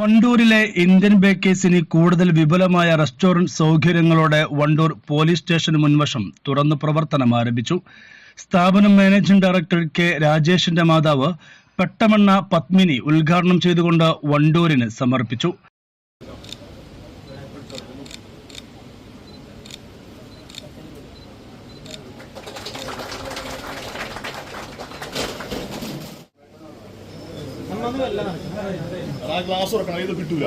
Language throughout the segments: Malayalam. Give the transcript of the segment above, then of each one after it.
വണ്ടൂരിലെ ഇന്ത്യൻ ബേക്കേഴ്സിന് കൂടുതൽ വിപുലമായ റെസ്റ്റോറന്റ് സൗകര്യങ്ങളോടെ വണ്ടൂർ പോലീസ് സ്റ്റേഷൻ മുൻവശം തുറന്നു പ്രവർത്തനം ആരംഭിച്ചു. സ്ഥാപനം മാനേജിംഗ് ഡയറക്ടർ കെ രാജേഷിന്റെ മാതാവ് പെട്ടമണ്ണ പത്മിനി ഉദ്ഘാടനം ചെയ്തുകൊണ്ട് വണ്ടൂരിന് സമർപ്പിച്ചു. ആ തുറക്കണം ഇത് കിട്ടൂല.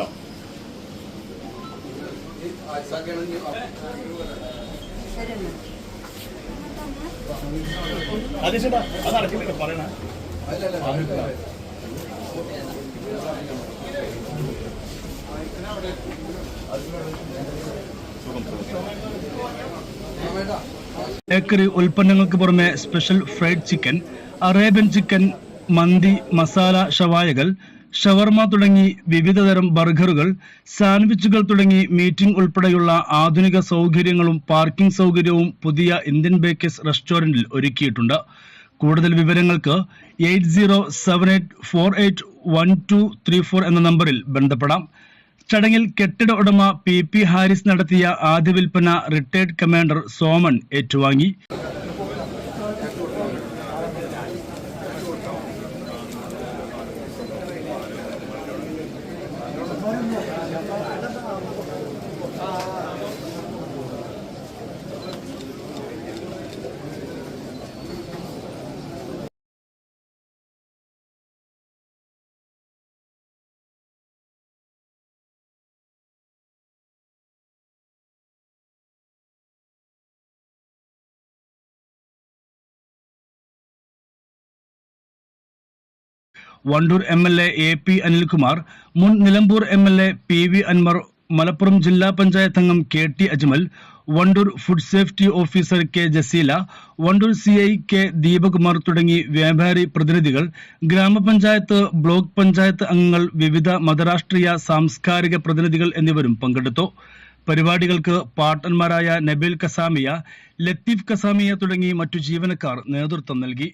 ബേക്കറി ഉൽപ്പന്നങ്ങൾക്ക് പുറമെ special fried chicken Arabian chicken mandi masala ഷവായകൾ ഷവർമ തുടങ്ങി വിവിധതരം ബർഗറുകൾ സാൻഡ്വിച്ചുകൾ തുടങ്ങി മീറ്റിംഗ് ഉൾപ്പെടെയുള്ള ആധുനിക സൗകര്യങ്ങളും പാർക്കിംഗ് സൗകര്യവും പുതിയ ഇന്ത്യൻ ബേക്കേഴ്സ് റെസ്റ്റോറന്റിൽ ഒരുക്കിയിട്ടുണ്ട്. കൂടുതൽ വിവരങ്ങൾക്ക് eight zero seven eight four eight one two three four എന്ന നമ്പറിൽ ബന്ധപ്പെടാം. ചടങ്ങിൽ കെട്ടിട ഉടമ പി പി ഹാരിസ് നടത്തിയ ആദ്യ വിൽപ്പന റിട്ടയർഡ് കമാൻഡർ സോമൻ ഏറ്റുവാങ്ങി. Wandoor M L A A P Anilkumar മുൻ Nilambur M L A P V Anvar Malappuram ജില്ലാ പഞ്ചായത്ത് അംഗം K T Ajmal Wandoor food safety officer K Jaseela Wandoor C I K Deepakumar തുടങ്ങി വ്യാപാരി പ്രതിനിധികൾ ഗ്രാമപഞ്ചായത്ത് ബ്ലോക്ക് പഞ്ചായത്ത് അംഗങ്ങൾ വിവിധ മതരാഷ്ട്രീയ സാംസ്കാരിക പ്രതിനിധികൾ എന്നിവരും പങ്കെടുത്തു. പരിപാടികൾക്ക് പാർട്ണർമാരായ നബീൽ കസാമിയ ലത്തീഫ് കസാമിയ തുടങ്ങി മറ്റു ജീവനക്കാർ നേതൃത്വം നൽകി.